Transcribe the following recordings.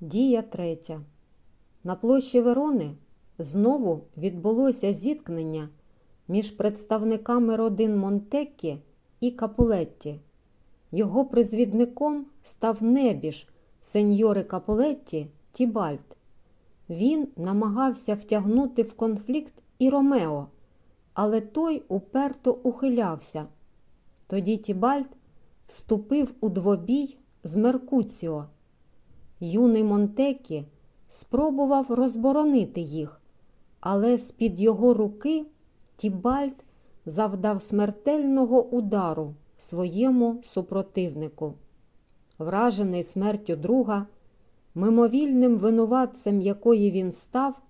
Дія третя. На площі Верони знову відбулося зіткнення між представниками родин Монтеккі і Капулетті. Його призвідником став небіж сеньори Капулетті Тібальт. Він намагався втягнути в конфлікт і Ромео, але той уперто ухилявся. Тоді Тібальт вступив у двобій з Меркуціо. Юний Монтекі спробував розборонити їх, але з-під його руки Тібальт завдав смертельного удару своєму супротивнику. Вражений смертю друга, мимовільним винуватцем якої він став,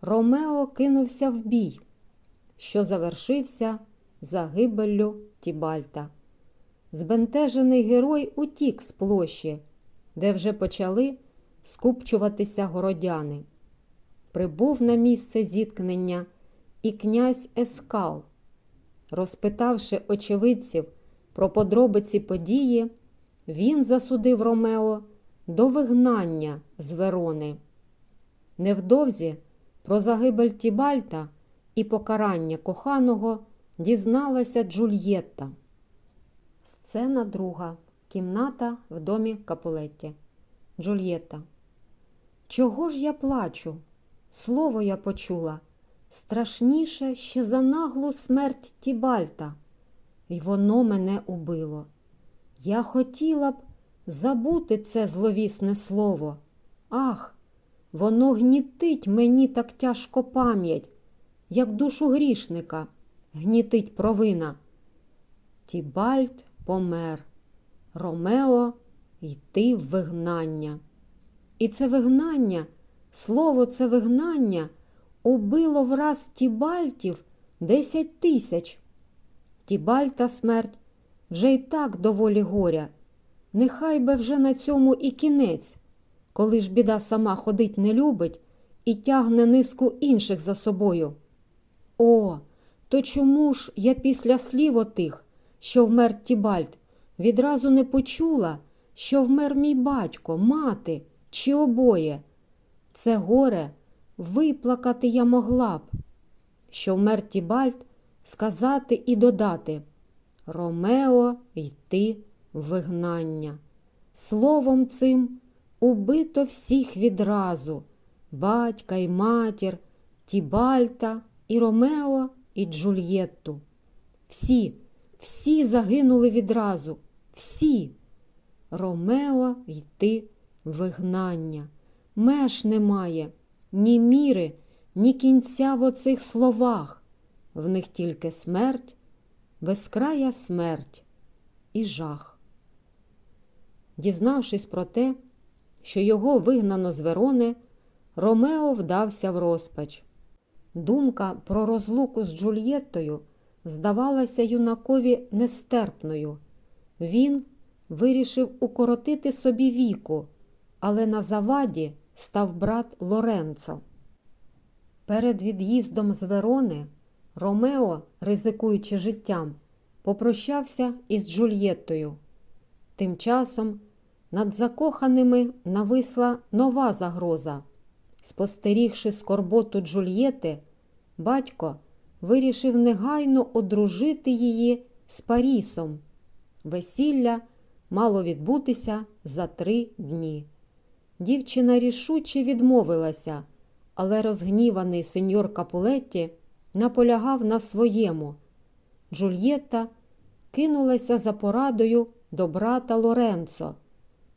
Ромео кинувся в бій, що завершився загибеллю Тібальта. Збентежений герой утік з площі, де вже почали скупчуватися городяни. Прибув на місце зіткнення і князь Ескал. Розпитавши очевидців про подробиці події, він засудив Ромео до вигнання з Верони. Невдовзі про загибель Тібальта і покарання коханого дізналася Джульєтта. Сцена друга. Кімната в домі Капулетті. Джульєтта. Чого ж я плачу? Слово я почула. Страшніше ще за наглу смерть Тібальта. І воно мене убило. Я хотіла б забути це зловісне слово. Ах, воно гнітить мені так тяжко пам'ять, як душу грішника, гнітить провина. Тібальт помер. Ромео йти в вигнання. І це вигнання, слово це вигнання убило враз Тібальтів десять тисяч. Тібальта смерть вже й так доволі горя. Нехай би вже на цьому і кінець, коли ж біда сама ходить не любить і тягне низку інших за собою. О, то чому ж я після слів отих, що вмер Тібальт, відразу не почула, що вмер мій батько, мати чи обоє. Це горе виплакати я могла б, що вмер Тібальт сказати і додати Ромео йти вигнання. Словом цим убито всіх відразу батька й матір, Тібальта і Ромео і Джульєтту. Всі, всі загинули відразу, всі. Ромео йти вигнання. Меж немає, ні міри, ні кінця в оцих словах. В них тільки смерть, безкрая смерть і жах. Дізнавшись про те, що його вигнано з Верони, Ромео вдався в розпач. Думка про розлуку з Джульєттою здавалася юнакові нестерпною. Він вирішив укоротити собі віку, але на заваді став брат Лоренцо. Перед від'їздом з Верони Ромео, ризикуючи життям, попрощався із Джульєттою. Тим часом над закоханими нависла нова загроза. Спостерігши скорботу Джульєти, батько вирішив негайно одружити її з Парісом. Весілля мало відбутися за три дні. Дівчина рішуче відмовилася, але розгніваний сеньор Капулетті наполягав на своєму. Джульєтта кинулася за порадою до брата Лоренцо.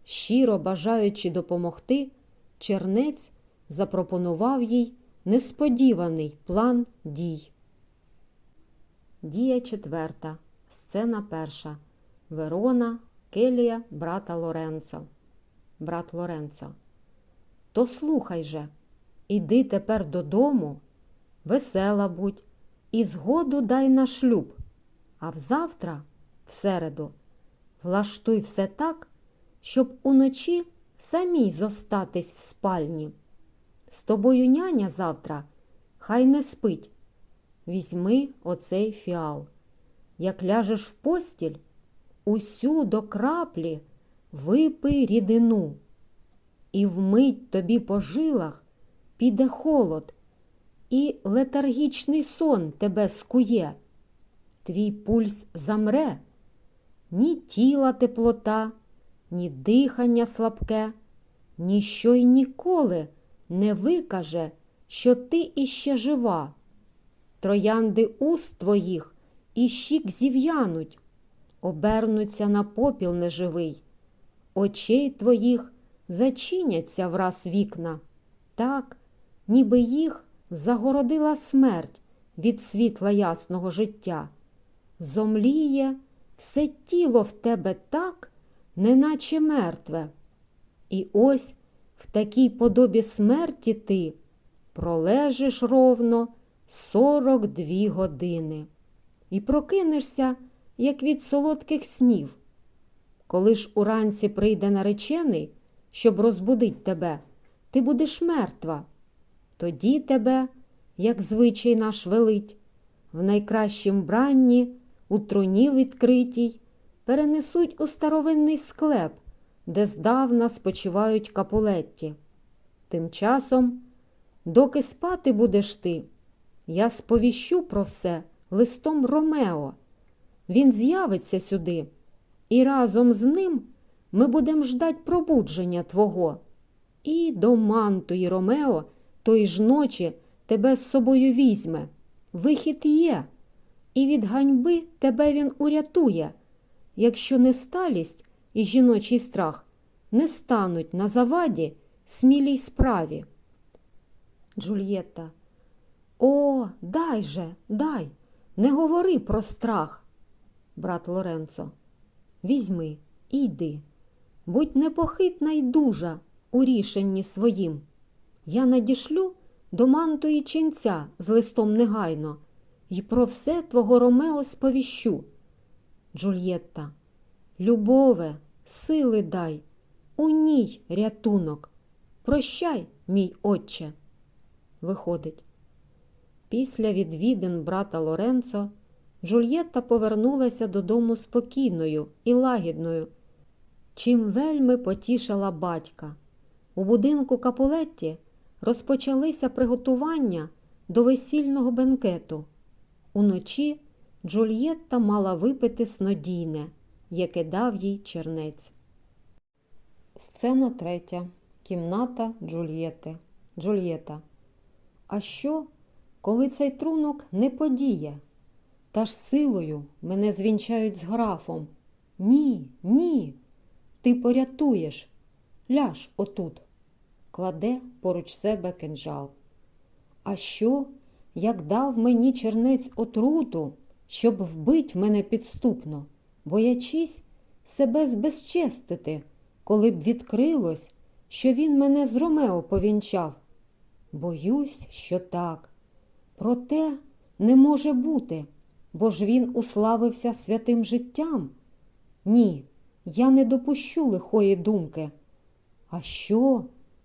Щиро бажаючи допомогти, чернець запропонував їй несподіваний план дій. Дія четверта. Сцена перша. Верона, Келія, брата Лоренцо. Брат Лоренцо. То слухай же, іди тепер додому, весела будь, і згоду дай на шлюб. А взавтра, в середу, влаштуй все так, щоб уночі самій зостатись в спальні. З тобою няня завтра, хай не спить. Візьми оцей фіал. Як ляжеш в постіль, усю до краплі випий рідину і вмить тобі по жилах піде холод, і летаргічний сон тебе скує. Твій пульс замре, ні тіла теплота, ні дихання слабке, ніщо й ніколи не викаже, що ти іще жива. Троянди уст твоїх і щік зів'януть, обернуться на попіл неживий, очей твоїх зачиняться враз вікна, так, ніби їх загородила смерть від світла ясного життя. Зомліє все тіло в тебе так, неначе мертве. І ось в такій подобі смерті ти пролежиш ровно сорок дві години і прокинешся, як від солодких снів. Коли ж уранці прийде наречений, щоб розбудить тебе, ти будеш мертва. Тоді тебе, як звичай наш велить, в найкращім бранні, у труні відкритій, перенесуть у старовинний склеп, де здавна спочивають капулетті. Тим часом, доки спати будеш ти, я сповіщу про все листом Ромео. Він з'явиться сюди, і разом з ним ми будем ждать пробудження твого. І до мантої Ромео той ж ночі тебе з собою візьме. Вихід є, і від ганьби тебе він урятує, якщо не сталість і жіночий страх не стануть на заваді смілій справі. Джульєтта. О, дай же, дай, не говори про страх. Брат Лоренцо. Візьми і йди. Будь непохитна й дужа у рішенні своїм. Я надішлю до мантої ченця з листом негайно і про все твого Ромео сповіщу. Джульєтта. Любове, сили дай, у ній рятунок. Прощай, мій отче. Виходить. Після відвідин брата Лоренцо Джульєтта повернулася додому спокійною і лагідною, чим вельми потішила батька. У будинку Капулетті розпочалися приготування до весільного бенкету. Уночі Джульєтта мала випити снодійне, яке дав їй чернець. Сцена третя. Кімната Джульєти. Джульєта. А що, коли цей трунок не подіє? Та ж силою мене звінчають з графом. Ні, ні. Ти порятуєш. Ляж отут. Кладе поруч себе кинджал. А що, як дав мені чернець отруту, щоб вбить мене підступно, боячись себе збезчестити, коли б відкрилось, що він мене з Ромео повінчав? Боюсь, що так. Проте не може бути, бо ж він уславився святим життям. Ні, я не допущу лихої думки. А що,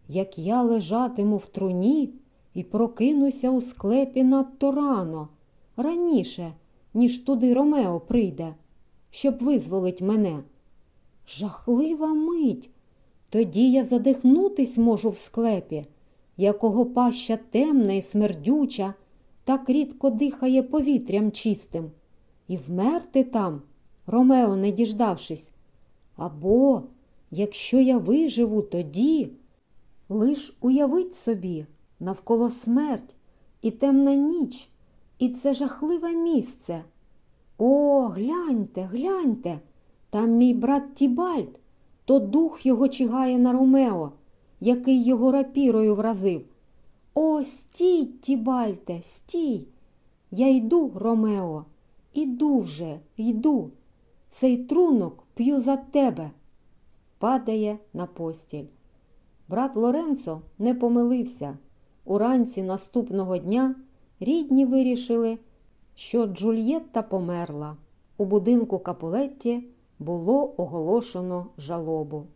як я лежатиму в труні і прокинуся у склепі надто рано, раніше, ніж туди Ромео прийде, щоб визволить мене? Жахлива мить. Тоді я задихнутись можу в склепі, якого паща темна і смердюча, так рідко дихає повітрям чистим, і вмерти там, Ромео не діждавшись. Або, якщо я виживу тоді, лиш уявить собі навколо смерть і темна ніч, і це жахливе місце. О, гляньте, гляньте, там мій брат Тібальд, то дух його чигає на Ромео, який його рапірою вразив. О, стій, Тібальте, стій. Я йду, Ромео, іду вже, йду. Цей трунок п'ю за тебе. Падає на постіль. Брат Лоренцо не помилився. Уранці наступного дня рідні вирішили, що Джульєтта померла. У будинку Капулетті було оголошено жалобу.